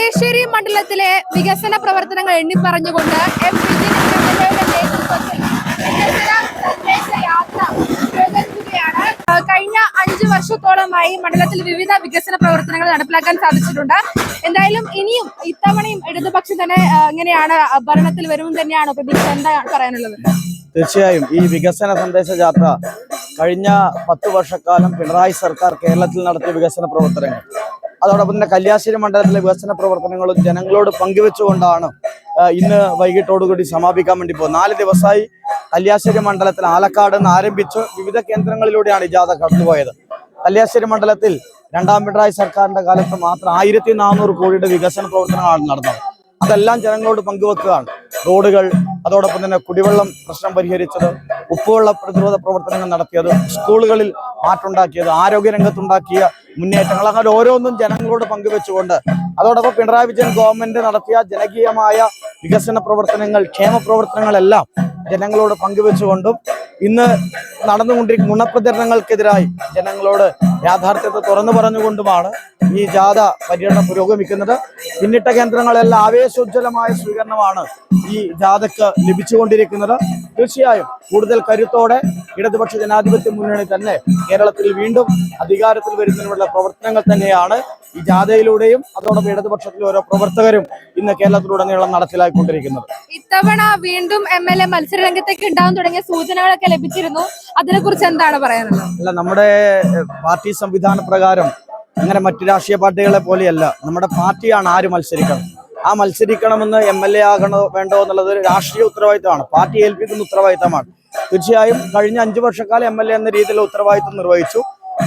കല്ലേശ്ശേരി മണ്ഡലത്തിലെ വികസന പ്രവർത്തനങ്ങൾ എണ്ണി പറഞ്ഞുകൊണ്ട് എം പി ജി യാത്ര കഴിഞ്ഞ അഞ്ചു വർഷത്തോളമായി മണ്ഡലത്തിൽ വിവിധ വികസന പ്രവർത്തനങ്ങൾ നടപ്പിലാക്കാൻ സാധിച്ചിട്ടുണ്ട്. എന്തായാലും ഇനിയും ഇത്തവണയും ഇടതുപക്ഷം തന്നെ എങ്ങനെയാണ് ഭരണത്തിൽ വരും തന്നെയാണ് പ്രതീക്ഷ എന്താ പറയാനുള്ളത്? തീർച്ചയായും ഈ വികസന സന്ദേശ യാത്ര കഴിഞ്ഞ പത്ത് വർഷക്കാലം പിണറായി സർക്കാർ കേരളത്തിൽ നടത്തിയ വികസന പ്രവർത്തനങ്ങൾ. അതോടൊപ്പം തന്നെ കല്യാശ്ശേരി മണ്ഡലത്തിലെ വികസന പ്രവർത്തനങ്ങളും ജനങ്ങളോട് പങ്കുവെച്ചുകൊണ്ടാണ് ഇന്ന് വൈകിട്ടോടുകൂടി സമാപിക്കാൻ വേണ്ടി പോകുന്നത്. നാല് ദിവസമായി കല്യാശ്ശേരി മണ്ഡലത്തിൽ ആലക്കാട് നിന്ന് ആരംഭിച്ച് വിവിധ കേന്ദ്രങ്ങളിലൂടെയാണ് ഈ ജാഥ കടന്നുപോയത് കല്യാശ്ശേരി മണ്ഡലത്തിൽ രണ്ടാം പിണറായി സർക്കാരിന്റെ കാലത്ത് മാത്രം ആയിരത്തി നാനൂറ് കോടിയുടെ വികസന പ്രവർത്തനങ്ങളാണ് നടന്നത്. അതെല്ലാം ജനങ്ങളോട് പങ്കുവെക്കുകയാണ്. റോഡുകൾ അതോടൊപ്പം തന്നെ കുടിവെള്ളം പ്രശ്നം പരിഹരിച്ചത് ഉപ്പുവെള്ള പ്രതിരോധ പ്രവർത്തനങ്ങൾ നടത്തിയത് സ്കൂളുകളിൽ മാറ്റുണ്ടാക്കിയത് ആരോഗ്യരംഗത്തുണ്ടാക്കിയ മുന്നേറ്റങ്ങൾ. അങ്ങനെ ഓരോന്നും ജനങ്ങളോട് പങ്കുവെച്ചുകൊണ്ട് അതോടൊപ്പം പിണറായി വിജയൻ ഗവൺമെന്റ് നടത്തിയ ജനകീയമായ വികസന പ്രവർത്തനങ്ങൾ ക്ഷേമ പ്രവർത്തനങ്ങളെല്ലാം ജനങ്ങളോട് പങ്കുവെച്ചുകൊണ്ടും ഇന്ന് നടന്നുകൊണ്ടിരിക്കുന്ന ഗുണപ്രചരണങ്ങൾക്കെതിരായി ജനങ്ങളോട് യാഥാർത്ഥ്യത്തെ തുറന്നു പറഞ്ഞുകൊണ്ടുമാണ് ഈ ജാഥ പര്യടനം പുരോഗമിക്കുന്നത്. പിന്നിട്ട കേന്ദ്രങ്ങളെല്ലാം ആവേശോജ്വലമായ സ്വീകരണമാണ് ഈ ജാഥയ്ക്ക് ലഭിച്ചുകൊണ്ടിരിക്കുന്നത്. തീർച്ചയായും കൂടുതൽ കരുത്തോടെ ഇടതുപക്ഷ ജനാധിപത്യ മുന്നണി തന്നെ കേരളത്തിൽ വീണ്ടും അധികാരത്തിൽ വരുന്നതിനുള്ള പ്രവർത്തനങ്ങൾ തന്നെയാണ് ഈ ജാഥയിലൂടെയും അതോടൊപ്പം ഇടതുപക്ഷത്തിലെ ഓരോ പ്രവർത്തകരും ഇന്ന് കേരളത്തിലുടനീളം നടപ്പിലാക്കിക്കൊണ്ടിരിക്കുന്നത് ഇത്തവണ വീണ്ടും എം എൽ എ മത്സരരംഗത്തേക്ക് ഉണ്ടാകും തുടങ്ങിയ സൂചനകളൊക്കെ ലഭിച്ചിരുന്നു. അതിനെ കുറിച്ച് എന്താണ് പറയാനുള്ളത്? അല്ല നമ്മുടെ പാർട്ടി സംവിധാന പ്രകാരം അങ്ങനെ മറ്റു രാഷ്ട്രീയ പാർട്ടികളെ പോലെയല്ല. നമ്മുടെ പാർട്ടിയാണ് ആര് മത്സരിക്കണം? ആ മത്സരിക്കണമെന്ന് എം എൽ എ ആകണോ വേണ്ടോ എന്നുള്ളത് രാഷ്ട്രീയ ഉത്തരവാദിത്തമാണ്. പാർട്ടി ഏൽപ്പിക്കുന്ന ഉത്തരവാദിത്തമാണ്. തീർച്ചയായും കഴിഞ്ഞ അഞ്ചു വർഷക്കാലം എം എൽ എ എന്ന രീതിയിലുള്ള ഉത്തരവാദിത്തം നിർവഹിച്ചു.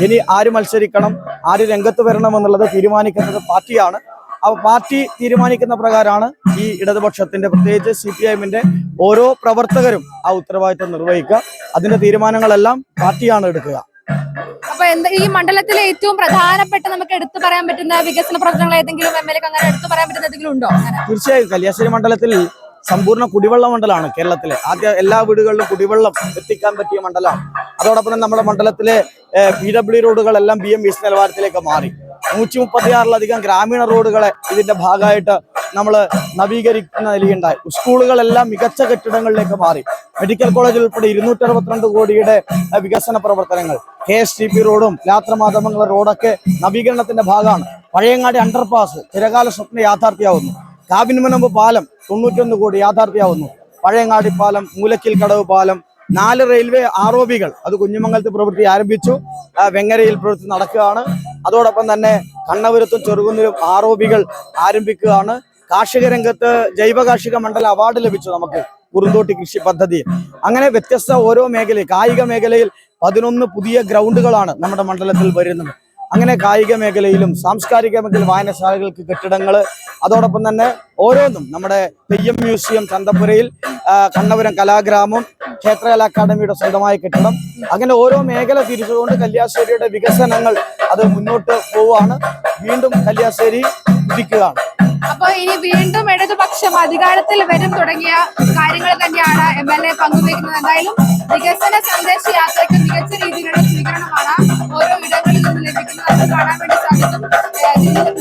ഇനി ആര് മത്സരിക്കണം ആര് രംഗത്ത് വരണം എന്നുള്ളത് തീരുമാനിക്കുന്നത് പാർട്ടിയാണ്. ആ പാർട്ടി തീരുമാനിക്കുന്ന പ്രകാരമാണ് ഈ ഇടതുപക്ഷത്തിന്റെ പ്രത്യേകിച്ച് സി പി എമ്മിന്റെ ഓരോ പ്രവർത്തകരും ആ ഉത്തരവാദിത്തം നിർവഹിക്കുക. അതിന്റെ തീരുമാനങ്ങളെല്ലാം പാർട്ടിയാണ് എടുക്കുക. അപ്പൊ എന്താ ഈ മണ്ഡലത്തിലെ ഏറ്റവും പ്രധാനപ്പെട്ട നമുക്ക് എടുത്തു പറയാൻ പറ്റുന്ന വികസന പ്രവർത്തനങ്ങൾ ഏതെങ്കിലും എം എൽ എക്ക് അങ്ങനെ എടുത്തു പറയാൻ പറ്റുന്ന എന്തെങ്കിലും ഉണ്ടോ തീർച്ചയായും കല്യാശ്ശേരി മണ്ഡലത്തിൽ സമ്പൂർണ കുടിവെള്ള മണ്ഡലമാണ് കേരളത്തിലെ. ആദ്യ എല്ലാ വീടുകളിലും കുടിവെള്ളം എത്തിക്കാൻ പറ്റിയ മണ്ഡലമാണ്. അതോടൊപ്പം നമ്മുടെ മണ്ഡലത്തിലെ പി ഡബ്ല്യു റോഡുകളെല്ലാം ബി എം എസ് നിലവാരത്തിലേക്ക് മാറി. നൂറ്റി മുപ്പത്തിയാറിലധികം ഗ്രാമീണ റോഡുകളെ ഇതിന്റെ ഭാഗമായിട്ട് നമ്മൾ നവീകരിക്കുന്ന നിലയുണ്ടായി. സ്കൂളുകളെല്ലാം മികച്ച കെട്ടിടങ്ങളിലേക്ക് മാറി. മെഡിക്കൽ കോളേജിൽ ഉൾപ്പെടെ ഇരുന്നൂറ്റി അറുപത്തിരണ്ട് കോടിയുടെ വികസന പ്രവർത്തനങ്ങൾ. കെ എസ് ടി പി റോഡും യാത്രമാധമംഗല റോഡൊക്കെ നവീകരണത്തിന്റെ ഭാഗമാണ്. പഴയങ്ങാടി അണ്ടർപാസ് ചിരകാല സ്വപ്ന യാഥാർത്ഥ്യമാവുന്നു കാബിൻമുനമ്പ് പാലം തൊണ്ണൂറ്റൊന്ന് കോടി യാഥാർത്ഥ്യമാവുന്നു പഴയങ്ങാടി പാലം മൂലക്കിൽ കടവ് പാലം നാല് റെയിൽവേ ആർ ഒ ബികൾ അത് കുഞ്ഞുമംഗലത്ത് പ്രവൃത്തി ആരംഭിച്ചു. വെങ്ങരയിൽ പ്രവൃത്തി നടക്കുകയാണ്. അതോടൊപ്പം തന്നെ കണ്ണപുരത്തും ചെറുകുന്നിലും ആർ ഒ ബികൾ ആരംഭിക്കുകയാണ്. കാർഷിക രംഗത്ത് ജൈവ കാർഷിക മണ്ഡല അവാർഡ് ലഭിച്ചു നമുക്ക്. കുറുന്തോട്ടി കൃഷി പദ്ധതി. അങ്ങനെ വ്യത്യസ്ത ഓരോ മേഖലയിൽ കായിക മേഖലയിൽ പതിനൊന്ന് പുതിയ ഗ്രൗണ്ടുകളാണ് നമ്മുടെ മണ്ഡലത്തിൽ വരുന്നത്. അങ്ങനെ കായിക മേഖലയിലും സാംസ്കാരിക മേഖല വായനശാലകൾക്ക് കെട്ടിടങ്ങൾ അതോടൊപ്പം തന്നെ ഓരോന്നും നമ്മുടെ തെയ്യം മ്യൂസിയം ചന്തപ്പുരയിൽ കണ്ണപുരം കലാഗ്രാമം ക്ഷേത്രകല അക്കാദമിയുടെ സ്വന്തമായ കെട്ടിടം. അങ്ങനെ ഓരോ മേഖല തിരിച്ചുകൊണ്ട് കല്യാശ്ശേരിയുടെ വികസനങ്ങൾ അത് മുന്നോട്ട് പോവുകയാണ്. വീണ്ടും കല്യാശ്ശേരി ഉദിക്കുകയാണ് അപ്പൊ ഇനി വീണ്ടും ഇടതുപക്ഷം അധികാരത്തിൽ വരും തുടങ്ങിയ കാര്യങ്ങൾ തന്നെയാണ് എം എൽ എ പങ്കുവയ്ക്കുന്നത്. എന്തായാലും വികസന സന്ദേശ യാത്രയ്ക്ക് മികച്ച രീതിയിലുള്ള സ്വീകരണമാണ് ഓരോ ഇടങ്ങളിൽ നിന്നും ലഭിക്കുന്നത്. കാണാൻ വേണ്ടി സാധിക്കും.